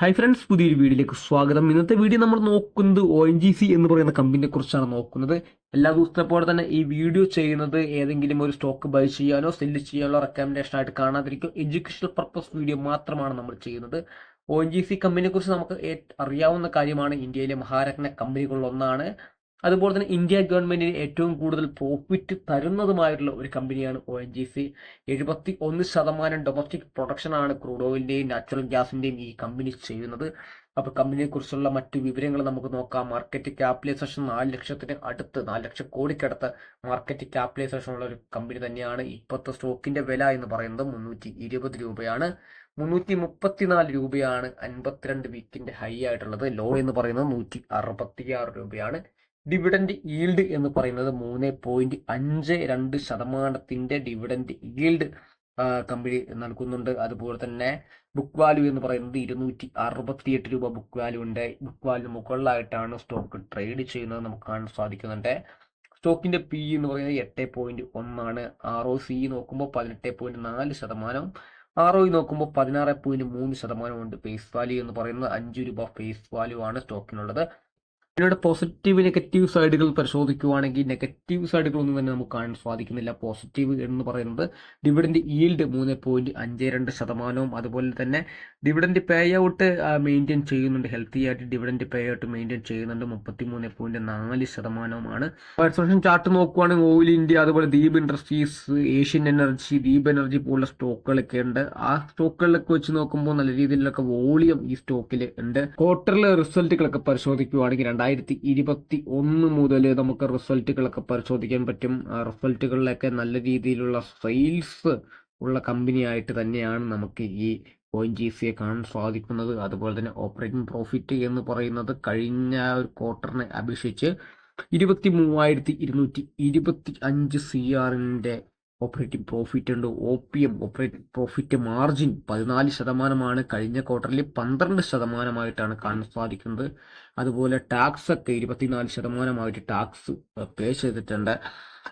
Hi friends പുതിയൊരു വീഡിയോയിലേക്ക് സ്വാഗതം. ഇന്നത്തെ വീഡിയോ നമ്മൾ നോക്കുന്നത് ഒ എൻ ജി സി എന്ന് പറയുന്ന കമ്പനിയെ കുറിച്ചാണ് നോക്കുന്നത്. എല്ലാ ദിവസത്തെ പോലെ തന്നെ ഈ വീഡിയോ ചെയ്യുന്നത് ഏതെങ്കിലും ഒരു സ്റ്റോക്ക് ബൈ ചെയ്യാനോ സെല്ല് ചെയ്യാനോ റെക്കമെൻഡേഷൻ ആയിട്ട് കാണാതിരിക്കും. എഡ്യൂക്കേഷണൽ പർപ്പസ് വീഡിയോ മാത്രമാണ് നമ്മൾ ചെയ്യുന്നത്. ഒ എൻ ജി സി കമ്പനിയെ കുറിച്ച് നമുക്ക് അറിയാവുന്ന കാര്യമാണ്. ഇന്ത്യയിലെ മഹാരത്ന കമ്പനികളിൽ ഒന്നാണ്. അതുപോലെ തന്നെ ഇന്ത്യ ഗവൺമെന്റിന് ഏറ്റവും കൂടുതൽ പ്രോഫിറ്റ് തരുന്നതുമായിട്ടുള്ള ഒരു കമ്പനിയാണ് ഒ എൻ ജി സി എഴുപത്തി ഒന്ന് ശതമാനം ഡൊമസ്റ്റിക് പ്രൊഡക്ഷനാണ് ക്രൂഡ് ഓയിലിന്റെയും നാച്ചുറൽ ഗ്യാസിന്റെയും ഈ കമ്പനി ചെയ്യുന്നത്. അപ്പോൾ കമ്പനിയെ കുറിച്ചുള്ള മറ്റു വിവരങ്ങൾ നമുക്ക് നോക്കാം. മാർക്കറ്റ് ക്യാപിറ്റലൈസേഷൻ നാല് ലക്ഷത്തിന് അടുത്ത് നാല് ലക്ഷം കോടിക്കടുത്ത് മാർക്കറ്റ് ക്യാപിറ്റലൈസേഷൻ ഉള്ള ഒരു കമ്പനി തന്നെയാണ്. ഇപ്പോഴത്തെ സ്റ്റോക്കിന്റെ വില എന്ന് പറയുന്നത് മുന്നൂറ്റി ഇരുപത് രൂപയാണ്. മുന്നൂറ്റി മുപ്പത്തിനാല് രൂപയാണ് അൻപത്തിരണ്ട് വീക്കിന്റെ ഹൈ ആയിട്ടുള്ളത്. ലോ എന്ന് പറയുന്നത് നൂറ്റി അറുപത്തിയാറ് രൂപയാണ്. ഡിവിഡൻഡ് ഈൽഡ് എന്ന് പറയുന്നത് മൂന്ന് പോയിന്റ് അഞ്ച് രണ്ട് ശതമാനത്തിന്റെ ഡിവിഡൻഡ് ഈൽഡ് കമ്പനി നൽകുന്നുണ്ട്. അതുപോലെ തന്നെ ബുക്ക് വാല്യൂ എന്ന് പറയുന്നത് ഇരുന്നൂറ്റി അറുപത്തിയെട്ട് രൂപ ബുക്ക് വാല്യൂ ഉണ്ട്. ബുക്ക് വാല്യൂ മുകളിലായിട്ടാണ് സ്റ്റോക്ക് ട്രേഡ് ചെയ്യുന്നത്. നമുക്ക് കാണാൻ സാധിക്കുന്നുണ്ട്. സ്റ്റോക്കിന്റെ പി എന്ന് പറയുന്നത് എട്ട് പോയിന്റ് ഒന്നാണ്. ആർ ഒ സി നോക്കുമ്പോൾ പതിനെട്ട് പോയിന്റ് നാല് ശതമാനം. ആർ ഒ നോക്കുമ്പോൾ പതിനാറ് പോയിന്റ് മൂന്ന് ശതമാനം ഉണ്ട്. ഫേസ് വാല്യൂ എന്ന് പറയുന്നത് അഞ്ച് രൂപ ഫേസ് വാല്യൂ ആണ് സ്റ്റോക്കിനുള്ളത് പിന്നീട് പോസിറ്റീവ് നെഗറ്റീവ് സൈഡുകൾ പരിശോധിക്കുകയാണെങ്കിൽ നെഗറ്റീവ് സൈഡുകളൊന്നും തന്നെ നമുക്ക് കാണാൻ സാധിക്കുന്നില്ല. പോസിറ്റീവ് എന്ന് പറയുന്നത് ഡിവിഡൻഡ് ഈൽഡ് മൂന്ന് പോയിന്റ് അഞ്ച് രണ്ട് ശതമാനവും. അതുപോലെ തന്നെ ഡിവിഡൻഡ് പേ ഔട്ട് മെയിന്റെയിൻ ചെയ്യുന്നുണ്ട്. ഹെൽത്തി ആയിട്ട് ഡിവിഡൻഡ് പേ ഔട്ട് മെയിന്റെയിൻ ചെയ്യുന്നുണ്ട്. മുപ്പത്തി മൂന്ന് പോയിന്റ് നാല് ശതമാനവുമാണ്. പെർസെപ്ഷൻ ചാർട്ട് നോക്കുകയാണെങ്കിൽ ഓയിൽ ഇന്ത്യ അതുപോലെ Deep industries Asian energy Deep energy പോലുള്ള സ്റ്റോക്കുകളൊക്കെ ഉണ്ട്. ആ സ്റ്റോക്കുകളിലൊക്കെ വെച്ച് നോക്കുമ്പോൾ നല്ല രീതിയിലൊക്കെ വോളിയം ഈ സ്റ്റോക്കിൽ ഉണ്ട്. ക്വാർട്ടറിലെ റിസൾട്ടുകളൊക്കെ പരിശോധിക്കുകയാണെങ്കിൽ രണ്ടായിരത്തി ഇരുപത്തി ഒന്ന് മുതൽ നമുക്ക് റിസൾട്ടുകളൊക്കെ പരിശോധിക്കാൻ പറ്റും. ആ റിസൾട്ടുകളിലൊക്കെ നല്ല രീതിയിലുള്ള സെയിൽസ് ഉള്ള കമ്പനിയായിട്ട് തന്നെയാണ് നമുക്ക് ഈ ഒ ജി സിയെ കാണാൻ സാധിക്കുന്നത്. അതുപോലെ തന്നെ ഓപ്പറേറ്റിംഗ് പ്രോഫിറ്റ് എന്ന് പറയുന്നത് കഴിഞ്ഞ ഒരു ക്വാർട്ടറിനെ അപേക്ഷിച്ച് ഇരുപത്തി മൂവായിരത്തി ഇരുന്നൂറ്റി ഇരുപത്തി അഞ്ച് സി ആറിന്റെ ഓപ്പറേറ്റിംഗ് പ്രോഫിറ്റ് ഉണ്ട്. O P M operating profit margin പതിനാല് ശതമാനമാണ്. കഴിഞ്ഞ ക്വാർട്ടറിൽ പന്ത്രണ്ട് ശതമാനമായിട്ടാണ് കാണാൻ സാധിക്കുന്നത്. അതുപോലെ ടാക്സ് ഒക്കെ ഇരുപത്തിനാല് ശതമാനമായിട്ട് ടാക്സ് പേ ചെയ്തിട്ടുണ്ട്.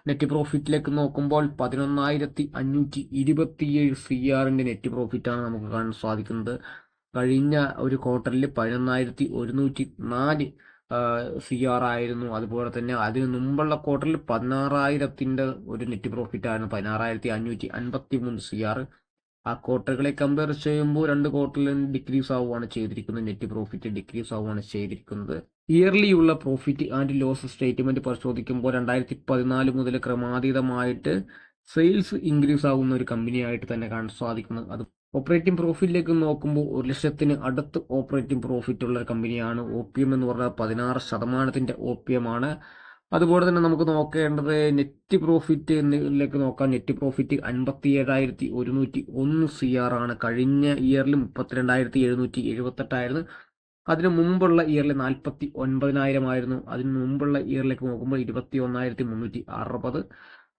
നെറ്റ് പ്രോഫിറ്റിലേക്ക് നോക്കുമ്പോൾ പതിനൊന്നായിരത്തി അഞ്ഞൂറ്റി ഇരുപത്തിയേഴ് സി ആറിന്റെ നെറ്റ് പ്രോഫിറ്റാണ് നമുക്ക് കാണാൻ സാധിക്കുന്നത്. കഴിഞ്ഞ ഒരു ക്വാർട്ടറിൽ പതിനൊന്നായിരത്തി ഒരുന്നൂറ്റി നാല് സി ആർ ആയിരുന്നു അതുപോലെ തന്നെ അതിന് മുമ്പുള്ള ക്വാർട്ടറിൽ പതിനാറായിരത്തിന്റെ ഒരു നെറ്റ് പ്രോഫിറ്റ് ആയിരുന്നു. പതിനാറായിരത്തി അഞ്ഞൂറ്റി അൻപത്തി മൂന്ന് സി ആർ ആ ക്വാർട്ടറുകളെ കമ്പയർ ചെയ്യുമ്പോൾ രണ്ട് ക്വാർട്ടറിലും ഡിക്രീസ് ആവുകയാണ് ചെയ്തിരിക്കുന്നത്. നെറ്റ് പ്രോഫിറ്റ് ഡിക്രീസ് ആവുകയാണ് ചെയ്തിരിക്കുന്നത്. ഇയർലി ഉള്ള പ്രോഫിറ്റ് ആൻഡ് ലോസ് സ്റ്റേറ്റ്മെന്റ് പരിശോധിക്കുമ്പോൾ രണ്ടായിരത്തി പതിനാല് മുതൽ ക്രമാതീതമായിട്ട് സെയിൽസ് ഇൻക്രീസ് ആകുന്ന ഒരു കമ്പനിയായിട്ട് തന്നെ കാണാൻ സാധിക്കുന്നത്. അത് ഓപ്പറേറ്റിംഗ് പ്രോഫിറ്റിലേക്ക് നോക്കുമ്പോൾ ഒരു ലക്ഷത്തിന് അടുത്ത് ഓപ്പറേറ്റിംഗ് പ്രോഫിറ്റ് ഉള്ള കമ്പനിയാണ് ഒ പി എം എന്ന് പറഞ്ഞാൽ പതിനാറ് ശതമാനത്തിന്റെ ഒ പി എം ആണ്. അതുപോലെ തന്നെ നമുക്ക് നോക്കേണ്ടത് നെറ്റ് പ്രോഫിറ്റ് എന്നിലേക്ക് നോക്കാം നെറ്റ് പ്രോഫിറ്റ് അൻപത്തി ഏഴായിരത്തി ഒരുന്നൂറ്റി ഒന്ന് സി ആർ ആണ്. കഴിഞ്ഞ ഇയറിൽ മുപ്പത്തിരണ്ടായിരത്തി എഴുന്നൂറ്റി എഴുപത്തെട്ടായിരുന്നു അതിനു മുമ്പുള്ള ഇയറിൽ നാൽപ്പത്തി ഒൻപതിനായിരം ആയിരുന്നു. അതിനു മുമ്പുള്ള ഇയറിലേക്ക് നോക്കുമ്പോൾ ഇരുപത്തി ഒന്നായിരത്തി മുന്നൂറ്റി അറുപത്.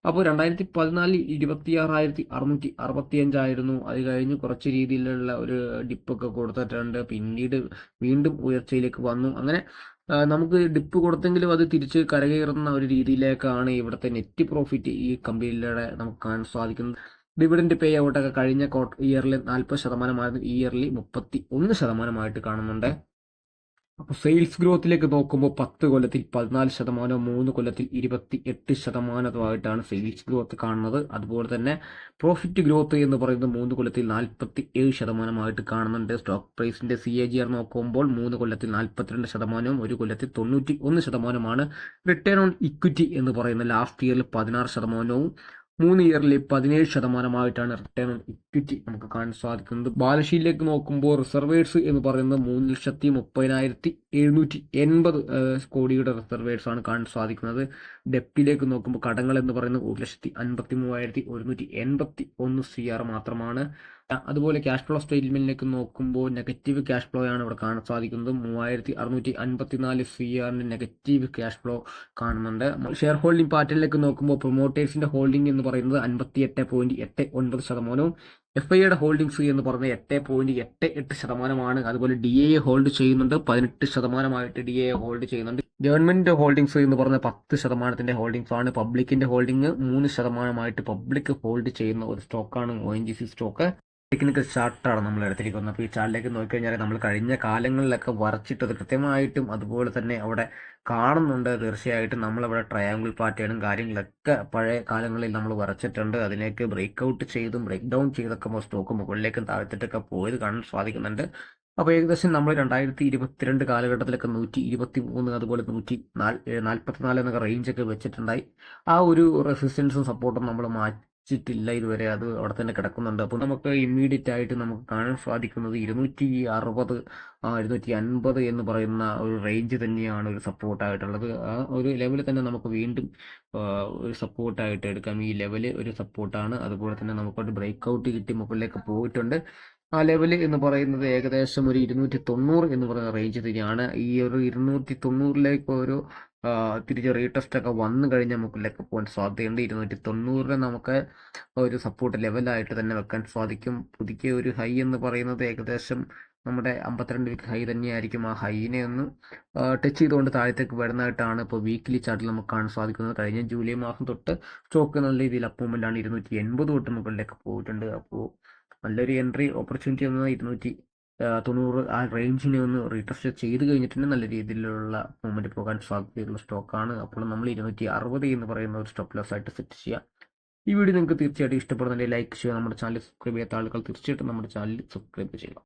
അപ്പോൾ രണ്ടായിരത്തി പതിനാലിൽ ഇരുപത്തി ആറായിരത്തി അറുന്നൂറ്റി അറുപത്തി അഞ്ചായിരുന്നു അത് കഴിഞ്ഞ് കുറച്ച് രീതിയിലുള്ള ഒരു ഡിപ്പൊക്കെ കൊടുത്തിട്ടുണ്ട്. പിന്നീട് വീണ്ടും ഉയർച്ചയിലേക്ക് വന്നു. അങ്ങനെ നമുക്ക് ഡിപ്പ് കൊടുത്തെങ്കിലും അത് തിരിച്ച് കരകയറുന്ന ഒരു രീതിയിലേക്കാണ് ഇവിടുത്തെ നെറ്റ് പ്രോഫിറ്റ് ഈ കമ്പനിയിലൂടെ നമുക്ക് കാണാൻ സാധിക്കുന്നത്. ഡിവിഡൻഡ് പേ ഔട്ടൊക്കെ കഴിഞ്ഞ ഇയറിൽ നാൽപ്പത് ശതമാനമായിരുന്നു. ഇയറിൽ മുപ്പത്തി ഒന്ന് ശതമാനമായിട്ട് കാണുന്നുണ്ട്. അപ്പോൾ സെയിൽസ് ഗ്രോത്തിലേക്ക് നോക്കുമ്പോൾ പത്ത് കൊല്ലത്തിൽ പതിനാല് ശതമാനവും മൂന്ന് കൊല്ലത്തിൽ ഇരുപത്തി എട്ട് ശതമാനമായിട്ടാണ് സെയിൽസ് ഗ്രോത്ത് കാണുന്നത്. അതുപോലെ തന്നെ പ്രോഫിറ്റ് ഗ്രോത്ത് എന്ന് പറയുന്നത് മൂന്ന് കൊല്ലത്തിൽ നാൽപ്പത്തി ഏഴ് ശതമാനമായിട്ട് കാണുന്നുണ്ട്. സ്റ്റോക്ക് പ്രൈസിന്റെ സി എ ജി ആർ നോക്കുമ്പോൾ മൂന്ന് കൊല്ലത്തിൽ നാൽപ്പത്തിരണ്ട് ശതമാനവും ഒരു കൊല്ലത്തിൽ തൊണ്ണൂറ്റി ഒന്ന് ശതമാനമാണ് റിട്ടേൺ ഓൺ ഇക്വിറ്റി എന്ന് പറയുന്ന ലാസ്റ്റ് ഇയറിൽ പതിനാറ് ശതമാനവും മൂന്ന് ഇയറിൽ പതിനേഴ് ശതമാനമായിട്ടാണ് റിട്ടേൺ ഓൺ ഇക്വിറ്റി നമുക്ക് കാണാൻ സാധിക്കുന്നത്. ബാലൻസ് ഷീറ്റിലേക്ക് നോക്കുമ്പോൾ റിസർവേഴ്സ് എന്ന് പറയുന്നത് മൂന്ന് ലക്ഷത്തി മുപ്പതിനായിരത്തി എഴുന്നൂറ്റി എൺപത് കോടിയുടെ റിസർവേഴ്സ് ആണ് കാണാൻ സാധിക്കുന്നത്. ഡെപ്റ്റിലേക്ക് നോക്കുമ്പോൾ കടങ്ങൾ എന്ന് പറയുന്നത് ഒരു ലക്ഷത്തി അൻപത്തി മൂവായിരത്തി ഒരുന്നൂറ്റി എൺപത്തി ഒന്ന് സി ആർ മാത്രമാണ്. അതുപോലെ ക്യാഷ് ഫ്ലോ സ്റ്റേറ്റ്മെന്റിലേക്ക് നോക്കുമ്പോൾ നെഗറ്റീവ് ക്യാഷ് ഫ്ലോ ആണ് ഇവിടെ കാണാൻ സാധിക്കുന്നത്. മൂവായിരത്തി അറുന്നൂറ്റി അൻപത്തിനാല് സി ആറിന്റെ നെഗറ്റീവ് ക്യാഷ് ഫ്ലോ കാണുന്നുണ്ട്. ഷെയർ ഹോൾഡിംഗ് പാറ്റേണിലേക്ക് നോക്കുമ്പോൾ പ്രൊമോട്ടേഴ്സിന്റെ ഹോൾഡിംഗ് എന്ന് പറയുന്നത് അൻപത്തി എട്ട് പോയിന്റ് എട്ട് ഒൻപത് ശതമാനവും എഫ് ഐ യുടെ ഹോൾഡിംഗ് ഫീ എന്ന് പറഞ്ഞ എട്ട് പോയിന്റ് എട്ട് എട്ട് ശതമാനമാണ്. അതുപോലെ ഡി എ ഹോൾഡ് ചെയ്യുന്നുണ്ട്. പതിനെട്ട് ശതമാനമായിട്ട് ഡി എ ഹോൾഡ് ചെയ്യുന്നുണ്ട്. ഗവൺമെന്റ് ഹോൾഡിംഗ് ഫീ എന്ന് പറഞ്ഞ പത്ത് ശതമാനത്തിന്റെ ഹോൾഡിംഗ്സ് ആണ്. പബ്ലിക്കിന്റെ ഹോൾഡിംഗ് മൂന്ന് ശതമാനമായിട്ട് പബ്ലിക് ഹോൾഡ് ചെയ്യുന്ന ഒരു സ്റ്റോക്കാണ് O N G C stock technical ചാർട്ടാണ് നമ്മൾ എടുത്തിരിക്കുന്നത്. അപ്പോൾ ഈ ചാർട്ടിലേക്ക് നോക്കിക്കഴിഞ്ഞാൽ നമ്മൾ കഴിഞ്ഞ കാലങ്ങളിലൊക്കെ വരച്ചിട്ടത് കൃത്യമായിട്ടും അതുപോലെ തന്നെ അവിടെ കാണുന്നുണ്ട്. തീർച്ചയായിട്ടും നമ്മളവിടെ ട്രയാങ്കിൾ പാറ്റേണും കാര്യങ്ങളൊക്കെ പഴയ കാലങ്ങളിൽ നമ്മൾ വരച്ചിട്ടുണ്ട്. അതിനേക്ക് ബ്രേക്ക് ഔട്ട് ചെയ്തും ബ്രേക്ക് ഡൗൺ ചെയ്തൊക്കെ സ്റ്റോക്ക് മുകളിലേക്കും താഴ്ത്തിട്ടൊക്കെ പോയത് കാണാൻ സാധിക്കുന്നുണ്ട്. അപ്പോൾ ഏകദേശം നമ്മൾ രണ്ടായിരത്തി ഇരുപത്തിരണ്ട് കാലഘട്ടത്തിലൊക്കെ നൂറ്റി ഇരുപത്തി മൂന്ന് അതുപോലെ നൂറ്റി നാല് നാൽപ്പത്തിനാല് എന്നൊക്കെ റേഞ്ചൊക്കെ വെച്ചിട്ടുണ്ടായി. ആ ഒരു റെസിസ്റ്റൻസും സപ്പോർട്ടും നമ്മൾ മാറ്റിയിട്ടില്ല ഇതുവരെ. അത് അവിടെ തന്നെ കിടക്കുന്നുണ്ട്. അപ്പോൾ നമുക്ക് ഇമ്മീഡിയറ്റ് ആയിട്ട് നമുക്ക് കാണാൻ സാധിക്കുന്നത് ഇരുന്നൂറ്റി അറുപത് ഇരുന്നൂറ്റി അൻപത് എന്ന് പറയുന്ന ഒരു റേഞ്ച് തന്നെയാണ് ഒരു സപ്പോർട്ടായിട്ടുള്ളത് ആ ഒരു ലെവലിൽ തന്നെ നമുക്ക് വീണ്ടും ഒരു സപ്പോർട്ടായിട്ട് എടുക്കാം. ഈ ലെവൽ ഒരു സപ്പോർട്ടാണ് അതുപോലെ തന്നെ നമുക്കൊരു ബ്രേക്ക് ഔട്ട് കിട്ടി മുകളിലേക്ക് പോയിട്ടുണ്ട്. ആ ലെവൽ എന്ന് പറയുന്നത് ഏകദേശം ഒരു ഇരുന്നൂറ്റി തൊണ്ണൂറ് എന്ന് പറയുന്ന റേഞ്ച് തന്നെയാണ്. ഈ ഒരു ഇരുന്നൂറ്റി തൊണ്ണൂറിലേക്ക് ഒരു തിരിച്ച് റീടെസ്റ്റ് ഒക്കെ വന്നു കഴിഞ്ഞാൽ നമുക്ക് ലെക്ക് പോകാൻ സാധ്യതയുണ്ട്. ഇരുന്നൂറ്റി തൊണ്ണൂറിന് നമുക്ക് ഒരു സപ്പോർട്ട് ലെവലായിട്ട് തന്നെ വെക്കാൻ സാധിക്കും. പുതുക്കിയ ഒരു ഹൈ എന്ന് പറയുന്നത് ഏകദേശം നമ്മുടെ അമ്പത്തിരണ്ട് വീക്ക് ഹൈ തന്നെയായിരിക്കും. ആ ഹൈനെ ഒന്ന് ടച്ച് ചെയ്തുകൊണ്ട് താഴത്തേക്ക് വരുന്നതായിട്ടാണ് ഇപ്പോൾ വീക്ക്ലി ചാർട്ടിൽ നമുക്ക് കാണാൻ സാധിക്കുന്നത്. കഴിഞ്ഞ ജൂലൈ മാസം തൊട്ട് സ്റ്റോക്ക് നല്ല രീതിയിൽ അപ്പൂവ്മെന്റ് ആണ്. ഇരുന്നൂറ്റി എൺപത് തൊട്ട് മുകളിലേക്ക് പോയിട്ടുണ്ട്. അപ്പോൾ നല്ലൊരു എൻട്രി ഓപ്പർച്യൂണിറ്റി എന്നത് ഇരുന്നൂറ്റി തൊണ്ണൂറ് ആ റേഞ്ചിനെ ഒന്ന് റീടെസ്റ്റ് ചെയ്ത് കഴിഞ്ഞിട്ടുണ്ടെങ്കിൽ നല്ല രീതിയിലുള്ള മൂവ്മെന്റ് പോകാൻ സാധ്യതയുള്ള സ്റ്റോക്കാണ് അപ്പോൾ നമ്മൾ ഇരുന്നൂറ്റി അറുപത് എന്ന് പറയുന്ന ഒരു സ്റ്റോപ്പ് ലോസ് ആയിട്ട് സെറ്റ് ചെയ്യുക ഈ വീഡിയോ നിങ്ങൾക്ക് തീർച്ചയായിട്ടും ഇഷ്ടപ്പെടുന്നുണ്ടെങ്കിൽ ലൈക്ക് ചെയ്യുക നമ്മുടെ ചാനൽ സബ്സ്ക്രൈബ് ചെയ്യാത്ത ആളുകൾ തീർച്ചയായിട്ടും നമ്മുടെ ചാനൽ സബ്സ്ക്രൈബ് ചെയ്യുക.